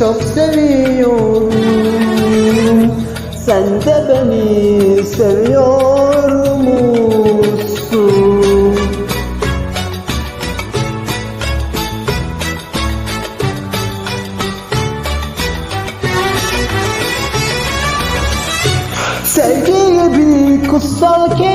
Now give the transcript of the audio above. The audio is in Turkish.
çok seviyorum Sen de beni seviyor musun? Sevgiye bir kutsal ki